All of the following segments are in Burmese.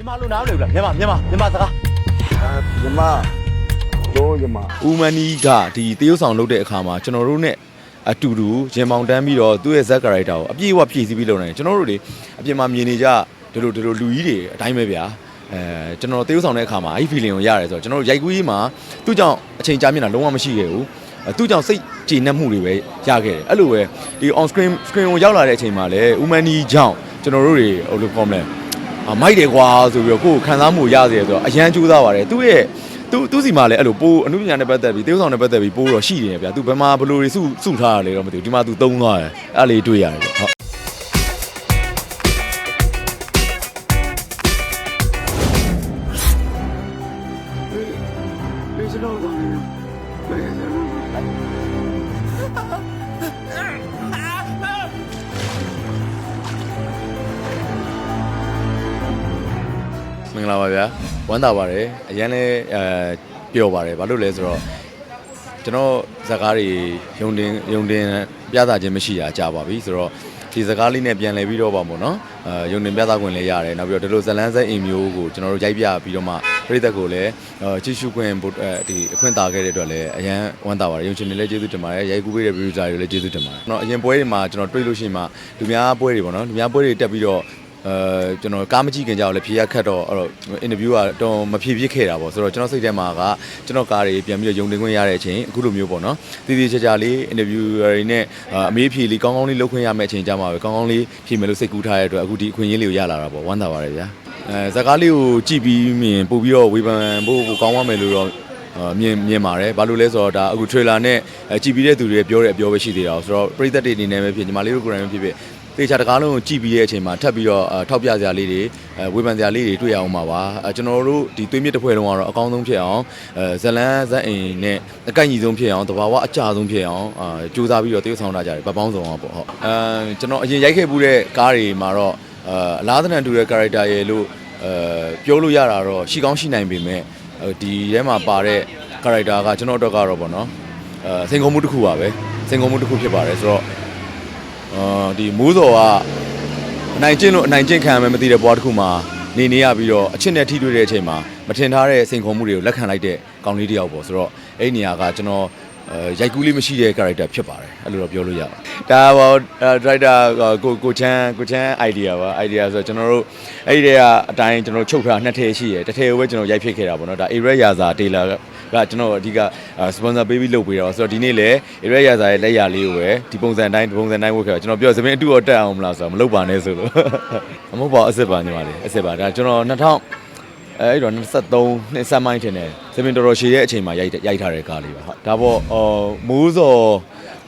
မြန်မာလူနားမလို့လားမြန်မာမြန်မာမြန်မာစကားညီမတို့ညီမဦးမန်နီကဒီတရုတ်ဆောင်လုပ်တဲ့အခါမှာကျွန်တော်တို့ ਨੇ အတူတူရင်မောင်တန်းပြီးတော့သူ့ရဲ့ဇက်ကာရိုက်တာကိုအပြည့်အဝဖြည့်ဆည်းပြီးလုပ်နေတယ်ကျွန်တော်တို့တွေအပြင်မှာမြင်နေကြဒီလိုဒီလိုလူကြီးတွေအတိုင်းပဲဗျာအဲကျွန်တော်တရုတ်ဆောင်တဲ့အခါမှာအဲ့ feeling ကိုရတယ်ဆိုတော့ကျွန်တော်တို့ရိုက်ကူးကြီးမှာသူ့ကြောင့်အချိန်ကြာမြင့်တာလုံးဝမရှိခဲ့ဘူးအဲသူ့ကြောင့်စိတ်ကြည်နက်မှုတွေပဲရခဲ့တယ်အဲ့လိုပဲဒီ on screen screen ကိုရောက်လာတဲ့အချိန်မှာလည်းဦးမန်နီကြောင့်ကျွန်တော်တို့တွေဟိုလို comment အ မိုက်တယ်ကွာဆိုပြီးတော့ကိုယ်ခံစားမှုရစေရဆိုတော့အရန်ကြိုးစားပါတယ်သူ့ရဲ့သူသူစီမှာလည်းအဲ့လိုပိုးအမှုပညာနဲ့ပတ်သက်ပြီးတေးဥဆောင်နဲ့ပတ်သက်ပြီးပိုးတော့ရှိနေတယ်ဗျာသူဘယ်မှာဘယ်လိုတွေစုစုထားရလဲတော့မသိဘူးဒီမှာသူသုံးသွားတယ်အဲ့လေးတွေ့ရတယ်ဗျဟုတ် ဂလာပါဗျာဝမ်းသာပါတယ်အရန်လဲအဲပျော်ပါတယ်ဘာလို့လဲဆိုတော့ကျွန်တော်ဇာကားတွေယုံတင်ယုံတင်ပြသခြင်းမရှိတာကြာပါပြီဆိုတော့ဒီဇာကားလေးနဲ့ပြန်လည်ပြီးတော့ပါမို့နော်အဲယုံတင်ပြသခွင့်လည်းရတယ်နောက်ပြီးတော့ဒီလိုဇလန်းဆက်အိမ်မျိုးကိုကျွန်တော်တို့ရိုက်ပြပြီးတော့မှပြည်သက်ကိုလည်းအဲကြည့်ရှုခွင့်ပို့အဲဒီအခွင့်တာခဲ့တဲ့အတွက်လည်းအရန်ဝမ်းသာပါတယ်ယုံချင်နေလည်းကျေးဇူးတင်ပါတယ်ရိုက်ကူးပေးတဲ့ producer တွေလည်းကျေးဇူးတင်ပါတယ်ကျွန်တော်အရင်ပွဲတွေမှာကျွန်တော်တွေ့လို့ရှိရင်မှလူများပွဲတွေပေါ့နော်လူများပွဲတွေတက်ပြီးတော့ အဲကျွန်တော်ကားမကြည့်ခင်ကြောက်လည်းဖြေရခတ်တော့အဲ့တော့အင်တာဗျူးကတော့မဖြေဖြစ်ခဲ့တာပေါ့ဆိုတော့ကျွန်တော်စိတ်ထဲမှာကကျွန်တော်ကားတွေပြန်ပြီးတော့ယုံတင်ခွင့်ရတဲ့အချိန်အခုလိုမျိုးပေါ့နော်တည်တည်ချာချာလေးအင်တာဗျူးတွေနဲ့အမေးဖြေလေးကောင်းကောင်းလေးလုပ်ခွင့်ရမယ့်အချိန်ကြမှာပဲကောင်းကောင်းလေးဖြေမယ်လို့စိတ်ကူးထားရတဲ့အတွက်အခုဒီအခွင့်အရေးလေးကိုရလာတာပေါ့ဝမ်းသာပါတယ်ဗျာအဲဇာကားလေးကိုကြည့်ပြီးမြင်ပို့ပြီးတော့ဝေဖန်ဖို့ကောင်းသွားမယ်လို့တော့အာမြင်မြင်ပါတယ်ဘာလို့လဲဆိုတော့ဒါအခု trailer နဲ့ကြည်ပြီးတဲ့သူတွေပြောတဲ့အပြောပဲရှိသေးတာဆိုတော့ပရိသတ်တွေအနေနဲ့ပဲဖြစ်ညီမလေးတို့ကိုယ်တိုင်ပဲဖြစ်ဖြစ် တေချာတကားလုံးကိုကြည်ပြီးတဲ့အချိန်မှာထပ်ပြီးတော့ထောက်ပြစရာလေးတွေဝေဖန်စရာလေးတွေတွေ့ရအောင်ပါပါကျွန်တော်တို့ဒီသွေးမြစ်တစ်ဖွဲ့လုံးကတော့အကောင်းဆုံးဖြစ်အောင်ဇလန်းဇက်အိမ်နဲ့အကိုက်ညီဆုံးဖြစ်အောင်တဘာဝအကြဆုံးဖြစ်အောင်စူးစမ်းပြီးတော့တရုတ်ဆောင်တာကြတယ်ဗပောင်းဆောင်အောင်ပေါ့ဟုတ်အဲကျွန်တော်အရင်ရိုက်ခဲ့မှုတဲ့ကားတွေမှာတော့အလားသဏ္ဍာန်တူတဲ့ character ရဲ့လို့အဲပြောလို့ရတာတော့ရှိကောင်းရှိနိုင်ပေမဲ့ဒီထဲမှာပါတဲ့ character ကကျွန်တော်အတွက်ကတော့ပေါ့နော်အဲစိန်ခေါ်မှုတစ်ခုပါပဲစိန်ခေါ်မှုတစ်ခုဖြစ်ပါတယ်ဆိုတော့ အာဒီမိုးစော်ကအနိုင်ကျင့်လို့အနိုင်ကျင့်ခံရမယ်မသိတဲ့ဘွားတစ်ခုမှာနေနေရပြီးတော့အချစ်နဲ့ထိတွေ့တဲ့အချိန်မှာမထင်ထားတဲ့စိန်ခေါ်မှုတွေကိုလက်ခံလိုက်တဲ့ကောင်းလေးတစ်ယောက်ပေါ့ဆိုတော့အဲ့ဒီနေရာကကျွန်တော်အဲရိုက်ကူးလေးမရှိတဲ့ character ဖြစ်ပါတယ်အဲ့လိုတော့ပြောလို့ရပါတယ်ဒါပေါ့ဒရိုက်တာကိုကိုချမ်းကိုချမ်း idea ပါ idea ဆိုတော့ကျွန်တော်တို့အဲ့ဒီတည်းကအတိုင်းကျွန်တော်ချုပ်ထားနှစ်ထည်ရှိရယ်တစ်ထည်ကိုပဲကျွန်တော်ရိုက်ဖြစ်ခဲ့တာပေါ့နော်ဒါ area ရာဇာ Taylor ကကျွန်တော်အဓိက sponsor ပေးပြီးလုပ်ပေးတော့ဆိုတော့ဒီနေ့လည်း area ရာဇာရဲ့လက်ရာလေးကိုပဲဒီပုံစံတိုင်းဒီပုံစံတိုင်းဝတ်ခဲ့တော့ကျွန်တော်ပြောသမင်းအတူတော့တက်အောင်မလားဆိုတော့မလုပ်ပါနဲ့ဆိုလို့မဟုတ်ပါအစ်စ်ပါညီမလေးအစ်စ်ပါဒါကျွန်တော်2000အဲ့တော့23နှစ်ဆက်မိုင်းထင်တယ်စပင်တော်တော်ရှည်ရဲ့အချိန်မှာရိုက်ရိုက်ထားတဲ့ကားလေးပါဟုတ်ဒါပေါ့အော်မိုးစော်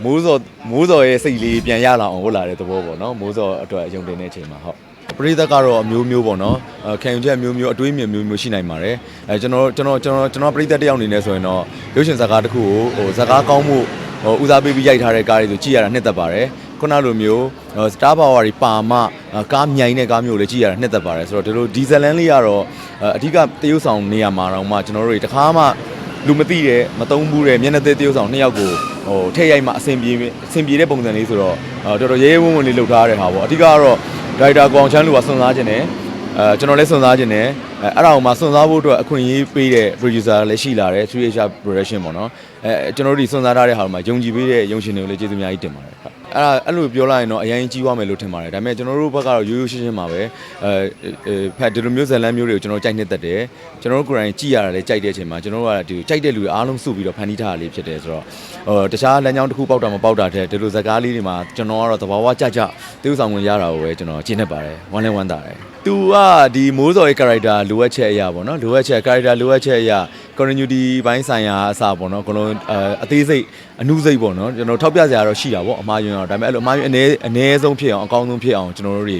မိုးစော်မိုးစော်ရဲ့စိတ်လေးပြန်ရလာအောင်ဟုတ်လာတဲ့သဘောပေါ့နော်မိုးစော်အတွက်ယုံတင်တဲ့အချိန်မှာဟုတ် ပရိသတ်ကတော့အမျိုးမျိုးပေါ့နော်အဲခံယူချက်အမျိုးမျိုးအတွေးမြင်မျိုးမျိုးရှိနိုင်ပါတယ်အဲကျွန်တော်ကျွန်တော်ကျွန်တော်ကျွန်တော်ပရိသတ်တစ်ယောက်အနေနဲ့ဆိုရင်တော့ရုပ်ရှင်ဇာတ်ကားတစ်ခုကိုဟိုဇာတ်ကားကောင်းမှုဟိုဦးစားပေးပြီးရိုက်ထားတဲ့ကားတွေဆိုကြည့်ရတာနှစ်သက်ပါတယ်ခုနလိုမျိုးစတားပါဝါတွေပါမကားမြိုင်တဲ့ကားမျိုးလေးကြည့်ရတာနှစ်သက်ပါတယ်ဆိုတော့ဒီလိုဒီဇလန်လေးကတော့အဓိကတရုပ်ဆောင်နေရာမှာတော့မှကျွန်တော်တို့တွေတခါမှလူမသိတဲ့မသုံးဘူးတဲ့မျက်နှာသေးတရုပ်ဆောင်နှစ်ယောက်ကိုဟိုထည့်ရိုက်မှအဆင်ပြေအဆင်ပြေတဲ့ပုံစံလေးဆိုတော့တော်တော်ရဲရဲဝံ့ဝံ့လေးလုပ်ထားရတဲ့ဟာပေါ့အဓိကကတော့ ဒရိုက်တာကောင်ချမ်းလူကစွန့်စားခြင်းနဲ့အဲကျွန်တော်လည်းစွန့်စားခြင်းနဲ့ အဲအဲ့ဒါကိုမှစွန့်စားဖို့အတွက်အခွင့်အရေးပေးတဲ့ producer လည်းရှိလာတယ် 3HR production ပေါ့နော်အဲကျွန်တော်တို့ဒီစွန့်စားထားတဲ့ဟာမှာယုံကြည်ပေးတဲ့ယုံရှင်တွေကိုလည်းကျေးဇူးအများကြီးတင်ပါတယ်ဟုတ်အဲ့ဒါအဲ့လိုပြောလိုက်ရင်တော့အရင်ကြီးသွားမယ်လို့ထင်ပါတယ်ဒါပေမဲ့ကျွန်တော်တို့ဘက်ကတော့ရိုးရိုးရှင်းရှင်းပါပဲအဲဖက်ဒီလိုမျိုးဇလန်းမျိုးတွေကိုကျွန်တော်ကြိုက်နေတတ်တယ်ကျွန်တော်တို့ကိုယ်တိုင်ကြည့်ရတာလည်းကြိုက်တဲ့အချိန်မှာကျွန်တော်တို့ကဒီကြိုက်တဲ့လူတွေအားလုံးစုပြီးတော့ဖန်တီးထားတာလေးဖြစ်တယ်ဆိုတော့ဟိုတခြားလမ်းကြောင်းတစ်ခုပေါက်တာမပေါက်တာတဲ့ဒီလိုဇာတ်ကားလေးတွေမှာကျွန်တော်ကတော့သဘာဝကြကြတေးဥဆောင်ဝင်ရတာကိုပဲကျွန်တော်ကျင့်နေပါတယ်ဝမ်းလဲဝမ်းသာတယ် သူကဒီမိုးစော်ရဲ့ character လိုအပ်ချက်အရာပေါ့နော်လိုအပ်ချက် character လိုအပ်ချက်အရာ continuity ဘိုင်းဆိုင်ရာအစားပေါ့နော်အကုန်လုံးအသေးစိတ်အနုစိတ်ပေါ့နော်ကျွန်တော်ထောက်ပြစရာတော့ရှိတာပေါ့အမှားယွင်းတော့ဒါပေမဲ့အဲ့လိုအမှားယွင်းအနည်းအနည်းဆုံးဖြစ်အောင်အကောင်းဆုံးဖြစ်အောင်ကျွန်တော်တို့တွေ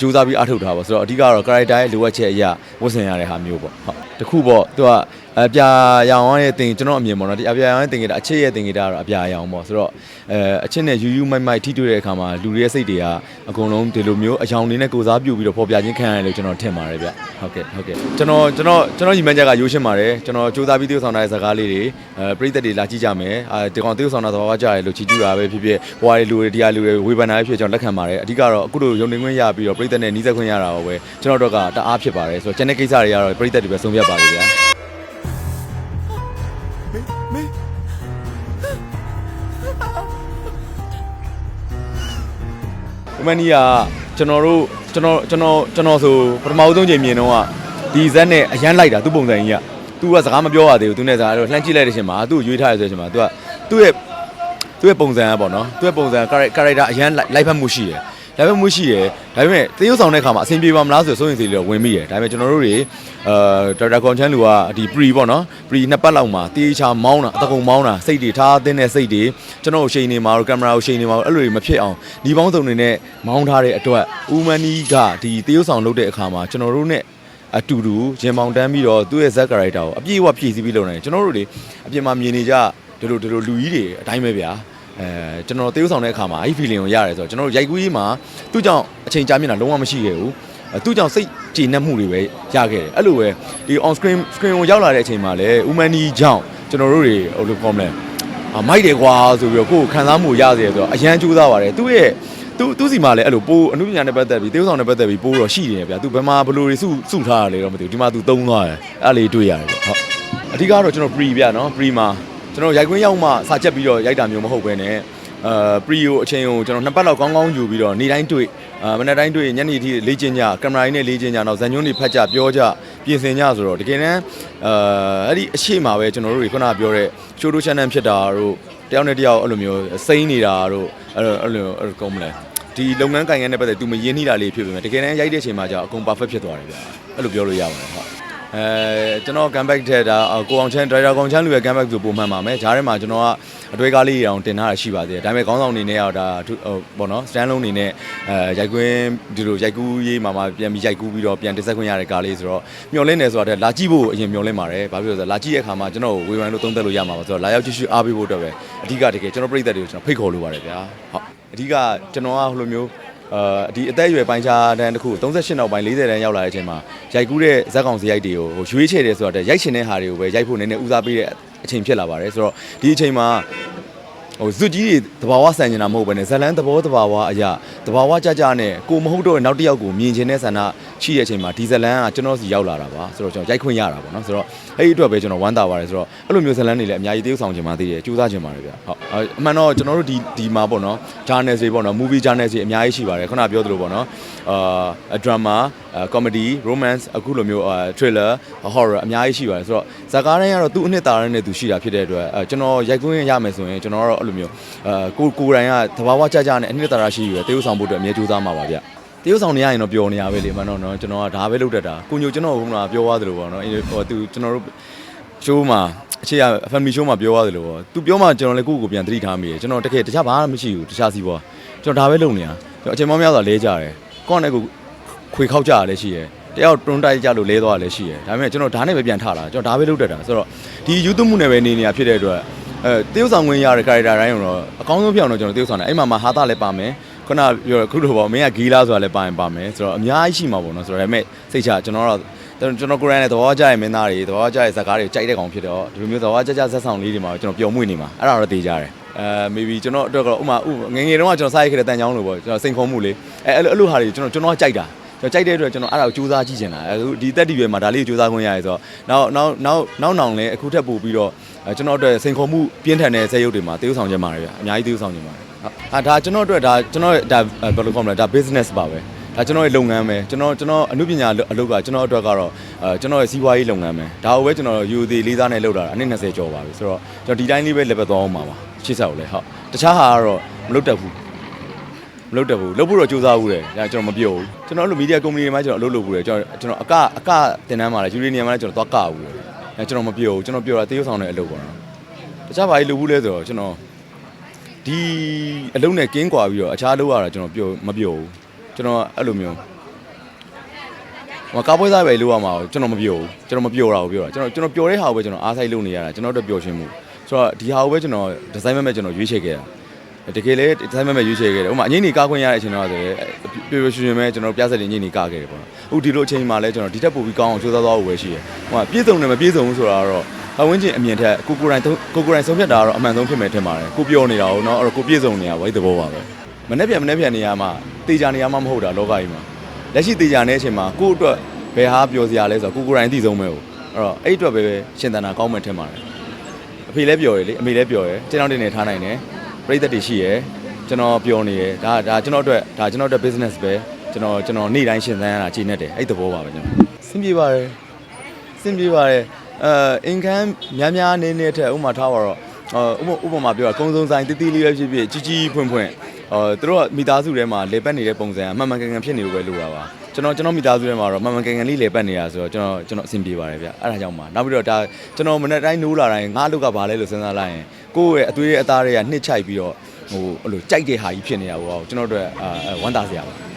စူးစမ်းပြီးအထောက်ထားပါဆိုတော့အဓိကတော့ character ရဲ့လိုအပ်ချက်အရာဝတ်ဆင်ရတဲ့ဟာမျိုးပေါ့ဟုတ်တခုပေါ့သူက အပြာရောင်ရဲ့တင်ကျွန်တော်အမြင်ပေါ့နော်ဒီအပြာရောင်ရဲ့တင်ကြတာအချစ်ရဲ့တင်ကြတာကတော့အပြာရောင်ပေါ့ဆိုတော့အဲအချစ်နဲ့ယူယူမိုက်မိုက်ထိတွေ့တဲ့အခါမှာလူတွေရဲ့စိတ်တွေကအကုန်လုံးဒီလိုမျိုးအယောင်တွေနဲ့ကိုစားပြုပြီးတော့ပေါ်ပြခြင်းခံရတယ်လို့ကျွန်တော်ထင်ပါတယ်ဗျဟုတ်ကဲ့ဟုတ်ကဲ့ကျွန်တော်ကျွန်တော်ကျွန်တော်ညီမချက်ကရိုးရှင်းပါတယ်ကျွန်တော်စူးစမ်းပြီးသရုပ်ဆောင်တဲ့ဇာတ်ကားလေးတွေအဲပရိသတ်တွေလာကြည့်ကြမယ်အဲဒီကောင်သရုပ်ဆောင်တာသဘာဝကြရတယ်လို့ချီးကျူးတာပဲဖြစ်ဖြစ်ဘွားတွေလူတွေတရားလူတွေဝေဖန်တာပဲဖြစ်ဖြစ်ကျွန်တော်လက်ခံပါတယ်အဓိကတော့အခုလိုရုံတင်ခွင့်ရပြီးတော့ပရိသတ်နဲ့နှီးစပ်ခွင့်ရတာပါပဲကျွန်တော်တို့ကတအားဖြစ်ပါတယ်ဆိုတော့ကျန်တဲ့ကိစ္စတွေကတော့ပရိသတ်တွေပဲဆုံးဖြတ်ပါလိမ့်ဗျာ ဒီမနီကကျွန်တော်တို့ကျွန်တော်ကျွန်တော်ကျွန်တော်ဆိုပထမဦးဆုံးချိန်မြင်တော့ကဒီဇက်နဲ့အရန်လိုက်တာသူ့ပုံစံကြီးကသူကစကားမပြောရသေးဘူးသူနဲ့စကားတော့လှမ်းကြည့်လိုက်တဲ့အချိန်မှာသူ့ကိုရွေးထားရဆိုတဲ့အချိန်မှာသူကသူ့ရဲ့သူ့ရဲ့ပုံစံကပေါ့နော်သူ့ရဲ့ပုံစံ character အရန်လိုက်ဖက်မှုရှိတယ် လိုက်ဖက်မှုရှိတယ်ဒါပေမဲ့သရုပ်ဆောင်တဲ့ခါမှာအဆင်ပြေပါမလားဆိုစိုးရင်စီလေးတော့ဝင်မိတယ်ဒါပေမဲ့ကျွန်တော်တို့တွေအာဒေါက်တာကွန်ချန်လူကဒီ pre ပေါ့နော် pre နှစ်ပတ်လောက်မှာတေးချာမောင်းတာအတကုံမောင်းတာစိတ်တွေထားအသင်းတဲ့စိတ်တွေကျွန်တော်တို့ရှိန်နေမှာတို့ကင်မရာကိုရှိန်နေမှာတို့အဲ့လိုတွေမဖြစ်အောင်ဒီပေါင်းစုံတွေနဲ့မောင်းထားတဲ့အတွက်ဦးမန်နီကဒီတေးရုပ်ဆောင်လုပ်တဲ့အခါမှာကျွန်တော်တို့ ਨੇ အတူတူရင်မောင်တန်းပြီးတော့သူ့ရဲ့ဇက်ကာရိုက်တာကိုအပြည့်အဝဖြည့်ဆည်းပြီးလုပ်နေတယ်ကျွန်တော်တို့တွေအပြင်မှာမြင်နေကြဒီလိုဒီလိုလူကြီးတွေအတိုင်းပဲဗျာ အဲကျွန်တော်တေးဥဆောင်တဲ့အခါမှာအဲ့ဒီ feeling ကိုရတယ်ဆိုတော့ကျွန်တော်တို့ရိုက်ကူးကြီးမှာသူ့ကြောင့်အချိန်ကြာမြင့်တာလုံးဝမရှိခဲ့ဘူးအဲသူ့ကြောင့်စိတ်ကြည်နက်မှုတွေပဲရခဲ့တယ်အဲ့လိုပဲဒီ on screen screen ကိုရောက်လာတဲ့အချိန်မှာလည်း Umani ကြောင့်ကျွန်တော်တို့တွေဟိုလို comment အာမိုက်တယ်ကွာဆိုပြီးတော့ကိုယ်ခံစားမှုရစေဆိုတော့အရန်ကြိုးစားပါတယ်သူ့ရဲ့သူသူစီမှာလည်းအဲ့လိုပိုးအမှုပညာနဲ့ပတ်သက်ပြီးတေးဥဆောင်နဲ့ပတ်သက်ပြီးပိုးတော့ရှိနေတယ်ဗျာသူဘယ်မှာဘယ်လိုတွေစုစုထားရလဲတော့မသိဘူးဒီမှာသူသုံးသွားတယ်အဲ့လေးတွေ့ရတယ်ဗျဟုတ်အဓိကတော့ကျွန်တော် pre ဗျာနော် pre မှာ ကျွန်တော်ရိုက်ခွင်းရောက်မှစာချက်ပြီးတော့ရိုက်တာမျိုးမဟုတ်ပဲနဲ့အာ pre ကိုအချိန်ကိုကျွန်တော်နှစ်ပတ်လောက်ကောင်းကောင်းယူပြီးတော့နေ့တိုင်းတွေ့အာမနေ့တိုင်းတွေ့ညနေထိလေ့ကျင့်ကြကင်မရာကြီးနဲ့လေ့ကျင့်ကြတော့ဇန်ညွန်းတွေဖတ်ကြပြောကြပြင်ဆင်ကြဆိုတော့တကယ်တမ်းအာအဲ့ဒီအရှိမှာပဲကျွန်တော်တို့တွေခုနကပြောတဲ့ show to channel ဖြစ်တာတို့တယောက်နဲ့တယောက်အဲ့လိုမျိုးစိမ့်နေတာတို့အဲ့လိုအဲ့လိုအဲ့လိုကောင်းမလဲဒီလုပ်ငန်းကိုင်ငန်းနဲ့ပတ်သက်သူမရင်းနှီးတာလေးဖြစ်ပေမဲ့တကယ်တမ်းရိုက်တဲ့အချိန်မှာじゃအကုန် perfect ဖြစ်သွားတယ်ဗျာအဲ့လိုပြောလို့ရပါတယ်ဟုတ် အဲကျွန်တော် comeback ထက်ဒါကိုအောင်ချမ်း driver ကောင်ချမ်းလူရဲ့ comeback ဆိုပုံမှန်ပါမယ်ဂျားထဲမှာကျွန်တော်ကအတွေ့ကားလေးတောင်တင်ထားတာရှိပါသေးတယ်ဒါပေမဲ့ခေါင်းဆောင်အနေနဲ့တော့ဒါဟိုပေါ့နော် stand လုံးအနေနဲ့အဲရိုက်ကွင်းဒီလိုရိုက်ကူးရေးမှာမှပြန်ပြီးရိုက်ကူးပြီးတော့ပြန်တင်ဆက်ခွင့်ရတဲ့ကားလေးဆိုတော့မျောလင့်နေဆိုတာတဲ့လာကြည့်ဖို့အရင်မျောလင့်ပါတယ်ဘာဖြစ်လို့လဲဆိုတော့လာကြည့်တဲ့အခါမှာကျွန်တော်ကိုဝေဖန်လို့သုံးသပ်လို့ရမှာပါဆိုတော့လာရောက်ကြည့်ရှုအားပေးဖို့အတွက်ပဲအဓိကတကယ်ကျွန်တော်ပြည်သက်တွေကိုကျွန်တော်ဖိတ်ခေါ်လိုပါတယ်ဗျာဟုတ်အဓိကကျွန်တော်ကဟိုလိုမျိုး အာဒီအသက်အရွယ်ပိုင်းခြားတန်းတစ်ခု38နောက်ပိုင်း40တန်းရောက်လာတဲ့အချိန်မှာရိုက်ကူးတဲ့ဇက်ကောင်စီရိုက်တွေကိုဟိုရွေးချယ်တယ်ဆိုတော့ရိုက်ရှင်တဲ့ဟာတွေကိုပဲရိုက်ဖို့နည်းနည်းဦးစားပေးတဲ့အချိန်ဖြစ်လာပါတယ်ဆိုတော့ဒီအချိန်မှာဟိုဇွတ်ကြီးတွေတဘာဝဆန်နေတာမဟုတ်ဘဲနဲ့ဇလန်းသဘောတဘာဝအရာ တဘာဝကြကြနဲ့ကိုမဟုတ်တော့တဲ့နောက်တစ်ယောက်ကိုမြင်ချင်တဲ့ဆန္ဒရှိတဲ့အချိန်မှာဒီဇလန်းကကျွန်တော်စီရောက်လာတာပါဆိုတော့ကျွန်တော်ရိုက်ခွင့်ရတာပေါ့နော်ဆိုတော့အဲ့ဒီအတွက်ပဲကျွန်တော်ဝမ်းသာပါတယ်ဆိုတော့အဲ့လိုမျိုးဇလန်းတွေလည်းအများကြီးတရုပ်ဆောင်ချင်ပါသေးတယ်ကြိုးစားချင်ပါတယ်ဗျဟုတ်အမှန်တော့ကျွန်တော်တို့ဒီဒီမှာပေါ့နော် journal တွေပေါ့နော် movie journal တွေအများကြီးရှိပါတယ်ခုနပြောသလိုပေါ့နော်အာ drama comedy romance အခုလိုမျိုး thriller horror အများကြီးရှိပါတယ်ဆိုတော့ဇာတ်ကားတိုင်းကတော့သူ့အနှစ်သာရနဲ့သူရှိတာဖြစ်တဲ့အတွက်အဲကျွန်တော်ရိုက်ခွင့်ရမယ်ဆိုရင်ကျွန်တော်ကတော့အဲ့လိုမျိုးအာကိုကိုယ်တိုင်ကသဘာဝကြကြနဲ့အနှစ်သာရရှိရယ်တရုပ်ဆောင်ဖို့အတွက်အမြဲကြိုးစားမှာပါဗျတရုပ်ဆောင်နေရရင်တော့ပျော်နေရပဲလေမနော်နော်ကျွန်တော်ကဒါပဲလုပ်တတ်တာကိုညိုကျွန်တော်ကပြောသွားသလိုပေါ့နော်ဟိုသူကျွန်တော်တို့ show မှာအခြေရ family show မှာပြောရတယ်လို့ပေါ့သူပြောမှကျွန်တော်လည်းကိုယ့်ကိုယ်ပြန်သတိထားမိတယ်ကျွန်တော်တကယ်တခြားဘာမှမရှိဘူးတခြားစီးပွားကျွန်တော်ဒါပဲလုပ်နေတာကျွန်တော်အချိန်မှများစွာလဲကြတယ်ကိုယ့်နဲ့ကိုခွေခောက်ကြရလည်းရှိတယ်တယောက်တွန်းတိုက်ကြလို့လဲသွားလည်းရှိတယ်ဒါပေမဲ့ကျွန်တော်ဒါနဲ့ပဲပြန်ထလာကျွန်တော်ဒါပဲလုပ်တတ်တာဆိုတော့ဒီယူသွမှုနဲ့ပဲနေနေတာဖြစ်တဲ့အတွက်အဲတရုပ်ဆောင်ဝင်ရတဲ့ character တိုင်းတော့အကောင်းဆုံးပြောင်းတော့ကျွန်တော်တရုပ်ဆောင်တယ်အဲ့မှာမှာဟာတာလည်းပါမယ် ခုနပြောခုလိုပေါ့မင်းကဂီလာဆိုတာလည်းပါရင်ပါမယ်ဆိုတော့အများကြီးရှိမှာပေါ့နော်ဆိုတော့ဒါပေမဲ့စိတ်ချကျွန်တော်တော့ကျွန်တော်ကိုယ်တိုင်လည်းသဘောကျတဲ့မင်းသားတွေသဘောကျတဲ့ဇာတ်ကားတွေကြိုက်တဲ့ကောင်ဖြစ်တော့ဒီလိုမျိုးသဘောကျကျဇက်ဆောင်လေးတွေမှာကျွန်တော်ပျော်မွေ့နေမှာအဲ့ဒါတော့သိကြတယ်အဲ maybe ကျွန်တော်အတွက်ကတော့ဥမာဥငယ်ငယ်တုန်းကကျွန်တော်စားရိုက်ခဲ့တဲ့တန်ချောင်းလိုပေါ့ကျွန်တော်စိန်ခေါ်မှုလေးအဲအဲ့လိုအဲ့လိုဟာတွေကျွန်တော်ကျွန်တော်ကြိုက်တာကျွန်တော်ကြိုက်တဲ့အတွက်ကျွန်တော်အဲ့ဒါကိုစူးစမ်းကြည့်ချင်တာအခုဒီတက်တီရွယ်မှာဒါလေးကိုစူးစမ်းခွင့်ရတယ်ဆိုတော့နောက်နောက်နောက်နောက်နောင်လည်းအခုထက်ပို့ပြီးတော့ကျွန်တော်အတွက်စိန်ခေါ်မှုပြင်းထန်တဲ့ဇက်ရုပ်တွေမှာတေးဥဆောင်ခြင်းပါတယ်ဗျအများကြီးတေးဥဆောင်ခြင်းပါတယ် ဟာဒါကျွန်တော်အတွက်ဒါကျွန်တော်ဒါဘယ်လိုခေါ်မလဲဒါ business ပါပဲဒါကျွန်တော်ရဲ့လုပ်ငန်းပဲကျွန်တော်ကျွန်တော်အမှုပညာအလုပ်ကကျွန်တော်အတွက်ကတော့အဲကျွန်တော်ရဲ့စီးပွားရေးလုပ်ငန်းပဲဒါကိုပဲကျွန်တော်ယူသေးလေးစားနဲ့လုပ်တာအနည်း20ကျော်ပါပြီဆိုတော့ကျွန်တော်ဒီတိုင်းလေးပဲ level သွားအောင်ပါပါရှေ့ဆက်ကိုလည်းဟုတ်တခြားဟာကတော့မလုပ်တတ်ဘူးမလုပ်တတ်ဘူးလုပ်ဖို့တော့ကြိုးစားဘူးတယ်ဒါကျွန်တော်မပြောဘူးကျွန်တော်အဲ့လို media company တွေမှာကျွန်တော်အလုပ်လုပ်ဘူးတယ်ကျွန်တော်ကျွန်တော်အကအကတင်တန်းမှာလည်းယူရီနီယမ်မှာလည်းကျွန်တော်သွားကဘူးတယ်အဲကျွန်တော်မပြောဘူးကျွန်တော်ပြောတာတေးရုပ်ဆောင်တဲ့အလုပ်ပေါ့နော်တခြားဘာကြီးလုပ်ဘူးလဲဆိုတော့ကျွန်တော် ဒီအလုပ်နဲ့ကင်းကွာပြီးတော့အခြားလုပ်ရတာကျွန်တော်ပြောမပြောဘူးကျွန်တော်အဲ့လိုမျိုးဟိုကားပွဲစားပဲလို့ရမှာကိုကျွန်တော်မပြောဘူးကျွန်တော်မပြောတာကိုပြောတာကျွန်တော်ကျွန်တော်ပြောတဲ့ဟာကိုပဲကျွန်တော်အားဆိုင်လုပ်နေရတာကျွန်တော်တို့ပျော်ရွှင်မှုဆိုတော့ဒီဟာကိုပဲကျွန်တော်ဒီဇိုင်းမဲ့မဲ့ကျွန်တော်ရွေးချယ်ခဲ့တာတကယ်လေဒီဇိုင်းမဲ့မဲ့ရွေးချယ်ခဲ့တယ်ဥပမာအငိမ့်နေကားခွင့်ရတဲ့အချိန်တော့ဆိုရင်ပျော်ပျော်ရွှင်ရွှင်ပဲကျွန်တော်ပြဿနာအငိမ့်နေကားခဲ့တယ်ပေါ့နော်အခုဒီလိုအချိန်မှလည်းကျွန်တော်ဒီထက်ပိုပြီးကောင်းအောင်ကြိုးစားသွားဖို့ပဲရှိတယ်ဟိုမှာပြည့်စုံတယ်မပြည့်စုံဘူးဆိုတာကတော့ အဝင်းချင်းအမြင်ထက်ကိုကိုယ်တိုင်သုံးကိုကိုယ်တိုင်ဆုံးဖြတ်တာကတော့အမှန်ဆုံးဖြစ်မယ်ထင်ပါတယ်ကိုပြောနေတာဟုတ်နော်အဲ့တော့ကိုပြည့်စုံနေတာပေါ့အဲ့ဒီသဘောပါပဲမနေ့ပြန်မနေ့ပြန်နေရမှာတေချာနေရမှာမဟုတ်တာလောကကြီးမှာလက်ရှိတေချာနေတဲ့အချိန်မှာကိုယ့်အတွက်ဘယ်ဟာပြောစရာလဲဆိုတော့ကိုကိုယ်တိုင်သိဆုံးပဲဟုတ်အဲ့တော့အဲ့ဒီအတွက်ပဲရှင်သန်တာကောင်းမှထင်ပါတယ်အဖေလည်းပြောရလေအမေလည်းပြောရကျွန်တော်တင်နေထားနိုင်တယ်ပြိသက်တွေရှိရကျွန်တော်ပြောနေရဒါဒါကျွန်တော်အတွက်ဒါကျွန်တော်အတွက် business ပဲကျွန်တော်ကျွန်တော်နေ့တိုင်းရှင်းသန်းရတာချိန်နေတယ်အဲ့သဘောပါပဲကျွန်တော်စင်ပြေပါတယ်စင်ပြေပါတယ် အဲအင်ကန်များများနေနေတဲ့ဥပမာထားပါတော့ဥပဥပမာပြောတာကုန်းစုံဆိုင်တီးတီးလေးပဲဖြစ်ဖြစ်ကြီးကြီးဖွင့်ဖွင့်အော်သူတို့ကမိသားစုထဲမှာလေပတ်နေတဲ့ပုံစံအမှန်မှန်ကန်ကန်ဖြစ်နေလို့ပဲလိုတာပါကျွန်တော်ကျွန်တော်မိသားစုထဲမှာတော့မှန်မှန်ကန်ကန်လေးလေပတ်နေတာဆိုတော့ကျွန်တော်ကျွန်တော်အဆင်ပြေပါတယ်ဗျအဲ့ဒါကြောင့်ပါနောက်ပြီးတော့ဒါကျွန်တော်မနေ့တိုင်းနိုးလာတိုင်းငါအလုပ်ကဘာလဲလို့စဉ်းစားလိုက်ရင်ကိုယ့်ရဲ့အသွေးရဲ့အသားတွေကနှစ်ချိုက်ပြီးတော့ဟိုအဲ့လိုကြိုက်တဲ့ဟာကြီးဖြစ်နေတာပေါ့ကျွန်တော်တို့အာဝမ်းသာစရာပါ